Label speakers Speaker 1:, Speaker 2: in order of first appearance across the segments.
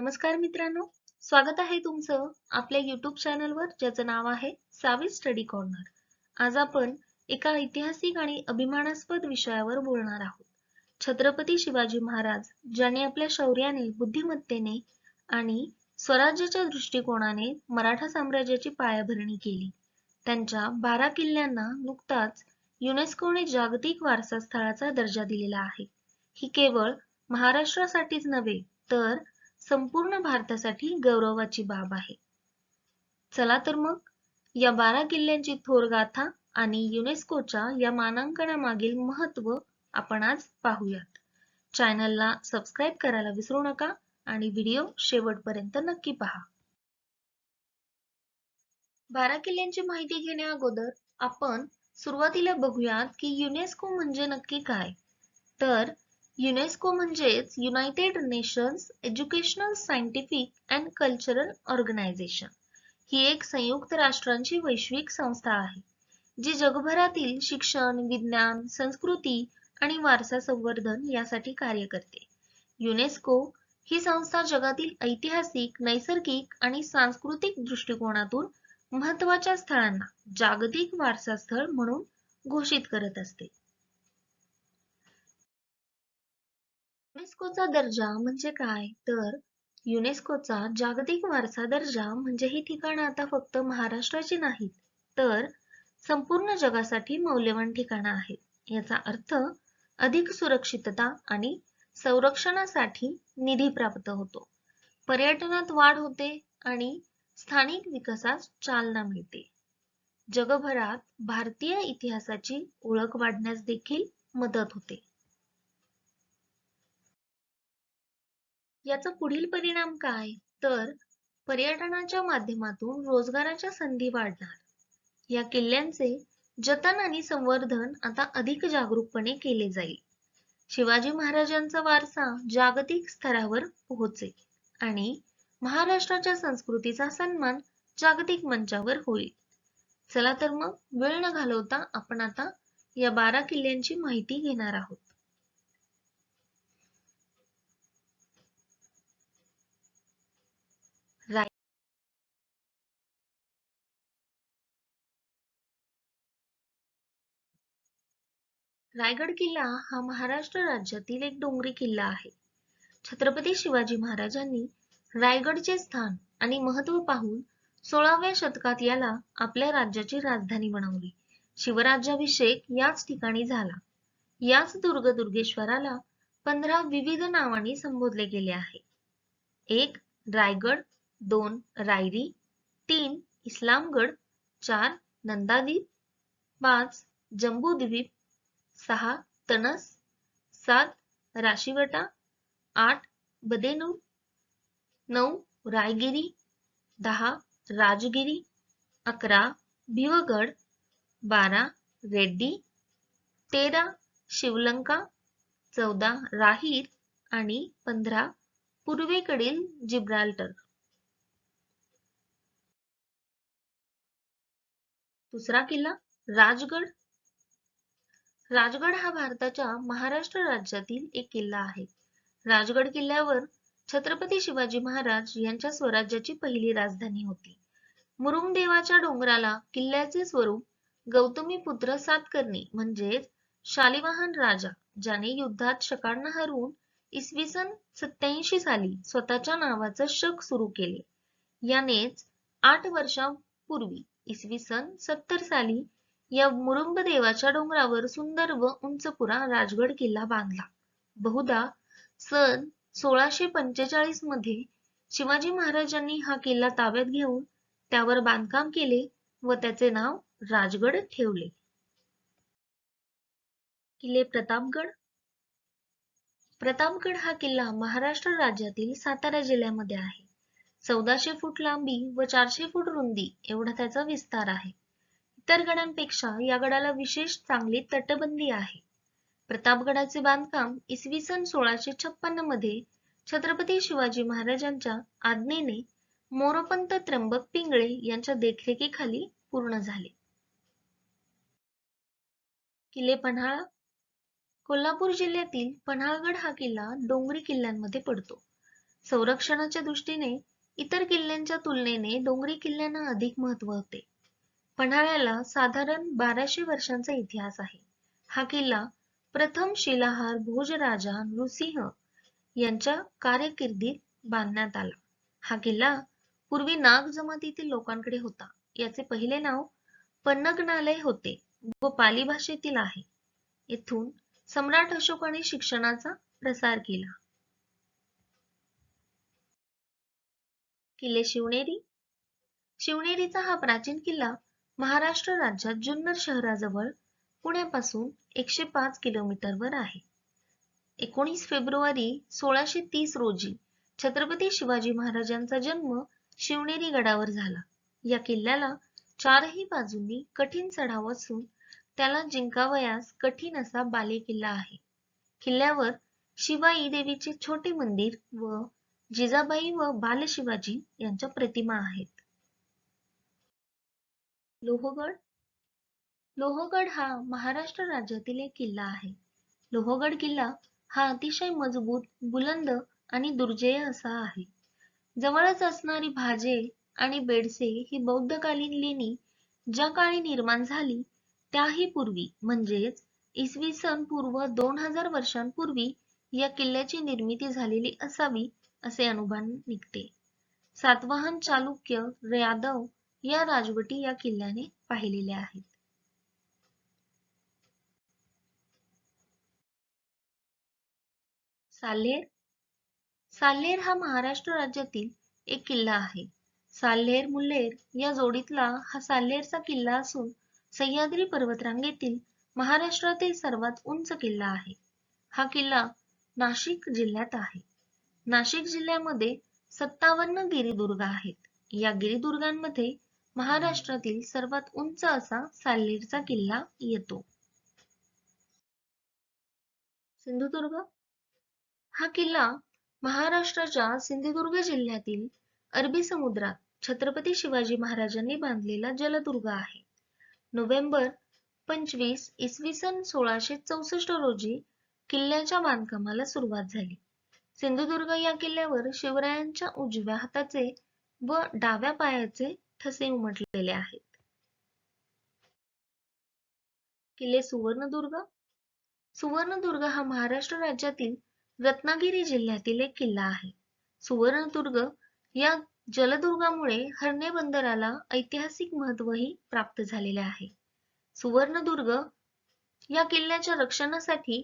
Speaker 1: नमस्कार मित्रांनो स्वागत आहे तुमचं आपल्या युट्यूब चॅनलवर ज्याचं नाव आहे सावी स्टडी कॉर्नर आज आपण एका ऐतिहासिक आणि अभिमानास्पद विषयावर बोलणार आहोत छत्रपती शिवाजी महाराज ज्याने आपल्या शौर्याने बुद्धिमत्तेने आणि स्वराज्याच्या दृष्टिकोनाने मराठा साम्राज्याची पायाभरणी केली त्यांच्या बारा किल्ल्यांना नुकताच युनेस्कोने जागतिक वारसा स्थळाचा दर्जा दिलेला आहे ही केवळ महाराष्ट्रासाठीच नव्हे तर संपूर्ण भारतासाठी गौरवाची बाब आहे चला तर मग या बारा किल्ल्यांची थोर गाथा आणि युनेस्कोच्या या मानांकनामागील महत्व आपण आज पाहूयात चॅनलला सबस्क्राईब करायला विसरू नका आणि व्हिडिओ शेवटपर्यंत नक्की पहा बारा किल्ल्यांची माहिती घेण्या अगोदर आपण सुरुवातीला बघूयात की युनेस्को म्हणजे नक्की काय तर युनेस्को म्हणजेच United nations educational scientific and cultural organisation ही एक संयुक्त राष्ट्रांची वैश्विक संस्था आहे जी जगभरातील शिक्षण विज्ञान संस्कृती आणि वारसा संवर्धन यासाठी कार्य करते युनेस्को ही संस्था जगातील ऐतिहासिक नैसर्गिक आणि सांस्कृतिक दृष्टिकोनातून महत्वाच्या स्थळांना जागतिक वारसा स्थळ म्हणून घोषित करत असते युनेस्कोचा दर्जा म्हणजे काय तर युनेस्कोचा जागतिक वारसा दर्जा म्हणजे ही ठिकाणं आता फक्त महाराष्ट्राची नाहीत तर संपूर्ण जगासाठी मौल्यवान ठिकाणं आहेत याचा अर्थ अधिक सुरक्षितता आणि संरक्षणासाठी निधी प्राप्त होतो पर्यटनात वाढ होते आणि स्थानिक विकासास चालना मिळते जगभरात भारतीय इतिहासाची ओळख वाढण्यास देखील मदत होते याचा पुढील परिणाम काय तर पर्यटनाच्या माध्यमातून रोजगाराच्या संधी वाढणार. या किल्ल्यांचे जतन आणि संवर्धन आता अधिक जागरूकपणे केले जाईल. शिवाजी महाराजांचा वारसा जागतिक स्तरावर पोहोचेल आणि महाराष्ट्राच्या संस्कृतीचा सन्मान जागतिक मंचावर होईल. चला तर मग वेळ न घालवता आपण आता या बारा किल्ल्यांची माहिती घेणार आहोत. रायगड किल्ला हा महाराष्ट्र राज्यातील एक डोंगरी किल्ला आहे छत्रपती शिवाजी महाराजांनी रायगडचे स्थान आणि महत्व पाहून सोळाव्या शतकात याला आपल्या राज्याची राजधानी बनवली शिवराज्याभिषेक याच ठिकाणी झाला याच दुर्ग दुर्गेश्वराला पंधरा विविध नावांनी संबोधले गेले आहे एक रायगड दोन रायरी तीन इस्लामगड चार नंदादीप पाच जम्बूद्वीप सहा तनस, सात राशीवटा आठ बदेनूर नऊ रायगिरी दहा राजगिरी अकरा भिवगड बारा रेड्डी तेरा शिवलंका चौदा राहीर आणि पंधरा पूर्वेकडील जिब्राल्टर दुसरा किल्ला राजगड राजगड हा भारताच्या महाराष्ट्र राज्यातील एक किल्ला आहे. राजगड किल्ल्यावर छत्रपती शिवाजी महाराज यांच्या स्वराज्याची पहिली राजधानी होती. मुरुम देवाच्या डोंगराला किल्ल्याचे स्वरूप गौतमी गौतमीपुत्र सातकर्णी म्हणजेच शालिवाहन राजा ज्याने युद्धात शकांना हरवून इसवी सन सत्याऐंशी साली स्वतःच्या नावाचं शक सुरू केले. यानेच आठ वर्षांपूर्वी इसवी सन सत्तर साली या मुरुंब देवाच्या डोंगरावर सुंदर व उंचपुरा राजगड किल्ला बांधला. बहुदा सन सोळाशे पंचेचाळीस मध्ये शिवाजी महाराजांनी हा किल्ला ताब्यात घेऊन त्यावर बांधकाम केले व त्याचे नाव राजगड ठेवले. किल्ले प्रतापगड प्रतापगड हा किल्ला महाराष्ट्र राज्यातील सातारा जिल्ह्यामध्ये आहे. चौदाशे फूट लांबी व चारशे फूट रुंदी एवढा त्याचा विस्तार आहे. इतर गडांपेक्षा या गडाला विशेष चांगली तटबंदी आहे. प्रतापगडाचे बांधकाम इसवी सन सोळाशे छप्पन्न मध्ये छत्रपती शिवाजी महाराजांच्या आज्ञेने मोरोपंत त्र्यंबक पिंगळे यांच्या देखरेखीखाली पूर्ण झाले. किल्ले पन्हाळा कोल्हापूर जिल्ह्यातील पन्हाळगड हा किल्ला डोंगरी किल्ल्यांमध्ये पडतो. संरक्षणाच्या दृष्टीने इतर किल्ल्यांच्या तुलनेने डोंगरी किल्ल्यांना अधिक महत्व होते. पन्हाळ्याला साधारण बाराशे वर्षांचा इतिहास आहे. हा किल्ला प्रथम शिलाहार भोज राजा नृसिंह यांच्या कारकिर्दीत बांधण्यात आला. हा किल्ला पूर्वी नाग जमातीतील लोकांकडे होता. याचे पहिले नाव पन्नगनालय होते व पाली भाषेतील आहे. येथून सम्राट अशोकाने शिक्षणाचा प्रसार केला. किल्ले शिवनेरी शिवनेरीचा हा प्राचीन किल्ला महाराष्ट्र राज्यात जुन्नर शहराजवळ पुण्यापासून एकशे पाच किलोमीटरवर आहे एकोणीस फेब्रुवारी सोळाशे तीस रोजी छत्रपती शिवाजी महाराजांचा जन्म शिवनेरी गडावर झाला या किल्ल्याला चारही बाजूंनी कठीण चढाव असून त्याला जिंकावयास कठीण असा बाले किल्ला आहे किल्ल्यावर शिवाई देवीचे छोटे मंदिर व जिजाबाई व बालशिवाजी यांच्या प्रतिमा आहेत लोहगड लोहगड हा महाराष्ट्र राज्यातील एक किल्ला आहे. लोहगड किल्ला हा अतिशय मजबूत, बुलंद आणि दुर्जेय असा आहे. जवळच असणारी भाजे आणि बेडसे ही बौद्धकालीन लेणी ज्या काळी निर्माण झाली त्याही पूर्वी म्हणजेच इसवी सन पूर्व दोन हजार वर्षांपूर्वी या किल्ल्याची निर्मिती झालेली असावी असे अनुमान निघते. सातवाहन चालुक्य, यादव या राजवटी या किल्ल्याने पाहिलेल्या आहेत. साल्हेर साल्हेर हा महाराष्ट्र राज्यातील एक किल्ला आहे. साल्हेर मुल्हेर या जोडीतला हा साल्हेरचा किल्ला असून सह्याद्री पर्वतरांगेतील महाराष्ट्रातील सर्वात उंच किल्ला आहे. हा किल्ला नाशिक जिल्ह्यात आहे. नाशिक जिल्ह्यामध्ये सत्तावन्न गिरिदुर्ग आहेत. या गिरिदुर्गांमध्ये महाराष्ट्रातील सर्वात उंच असा साल्लेरचा किल्ला येतो सिंधुदुर्ग हा किल्ला महाराष्ट्राच्या सिंधुदुर्ग जिल्ह्यातील अरबी समुद्रात छत्रपती शिवाजी महाराजांनी बांधलेला जलदुर्ग आहे नोव्हेंबर पंचवीस इसवी सन सोळाशे चौसष्ट रोजी किल्ल्याच्या बांधकामाला सुरुवात झाली सिंधुदुर्ग या किल्ल्यावर शिवरायांच्या उजव्या हाताचे व डाव्या पायाचे ठसे उमटलेले आहेत किल्ले सुवर्णदुर्ग सुवर्णदुर्ग हा महाराष्ट्र राज्यातील रत्नागिरी जिल्ह्यातील एक किल्ला आहे सुवर्णदुर्ग या जलदुर्गामुळे हरणे बंदराला ऐतिहासिक महत्वही प्राप्त झालेले आहे सुवर्णदुर्ग या किल्ल्याच्या रक्षणासाठी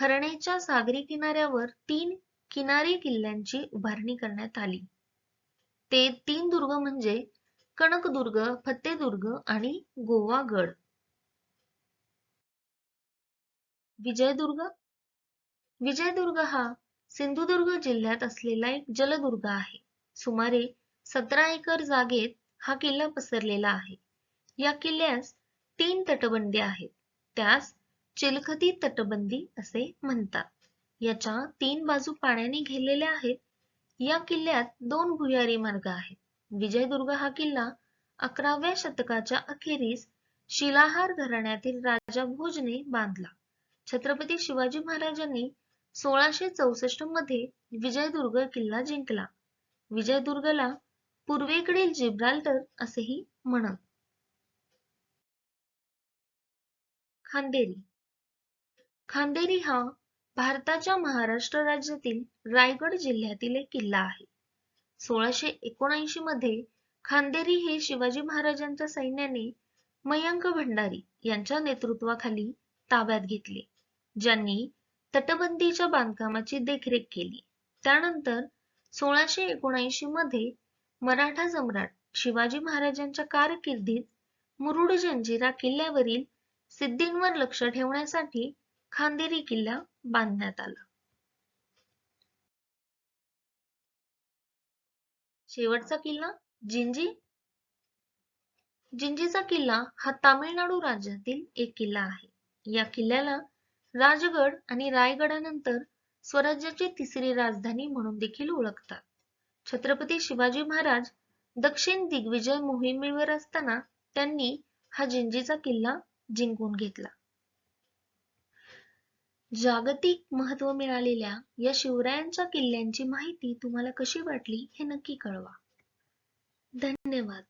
Speaker 1: हरणेच्या सागरी किनाऱ्यावर तीन किनारी किल्ल्यांची उभारणी करण्यात आली ते तीन दुर्ग म्हणजे कणकदुर्ग फत्तेदुर्ग आणि गोवागड विजयदुर्ग विजयदुर्ग हा सिंधुदुर्ग जिल्ह्यात असलेला एक जलदुर्ग आहे सुमारे सतरा एकर जागेत हा किल्ला पसरलेला आहे या किल्ल्यास तीन तटबंदी आहेत त्यास चिलखती तटबंदी असे म्हणतात याच्या तीन बाजू पाण्याने घेलेल्या आहेत या किल्ल्यात दोन भुयारी मार्ग आहेत विजयदुर्ग हा किल्ला अकराव्या शतकाच्या अखेरीस शिलाहार घराण्यातील राजा भोजने बांधला. छत्रपती शिवाजी महाराजांनी सोळाशे चौसष्ट मध्ये विजयदुर्ग किल्ला जिंकला. विजयदुर्गला पूर्वेकडील जिब्राल्टर असेही म्हणत. खांदेरी खांदेरी हा भारताच्या महाराष्ट्र राज्यातील रायगड जिल्ह्यातील एक किल्ला आहे. सोळाशे एकोणऐंशी मध्ये खांदेरी हे शिवाजी महाराजांच्या सैन्याने मयंक भंडारी यांच्या नेतृत्वाखाली ताब्यात घेतले. ज्यांनी तटबंदीच्या बांधकामाची देखरेख केली. त्यानंतर सोळाशे एकोणऐंशी मध्ये मराठा सम्राट शिवाजी महाराजांच्या कारकिर्दीत मुरुड जंजिरा किल्ल्यावरील सिद्धींवर लक्ष ठेवण्यासाठी खांदेरी किल्ला बांधण्यात आला. शेवटचा किल्ला जिंजी जिंजीचा किल्ला हा तामिळनाडू राज्यातील एक किल्ला आहे या किल्ल्याला राजगड आणि रायगडानंतर स्वराज्याची तिसरी राजधानी म्हणून देखील ओळखतात छत्रपती शिवाजी महाराज दक्षिण दिग्विजय मोहिमेवर असताना त्यांनी हा जिंजीचा किल्ला जिंकून घेतला जागतिक महत्व मिळालेल्या या शिवरायांच्या किल्ल्यांची माहिती तुम्हाला कशी वाटली हे नक्की कळवा. धन्यवाद.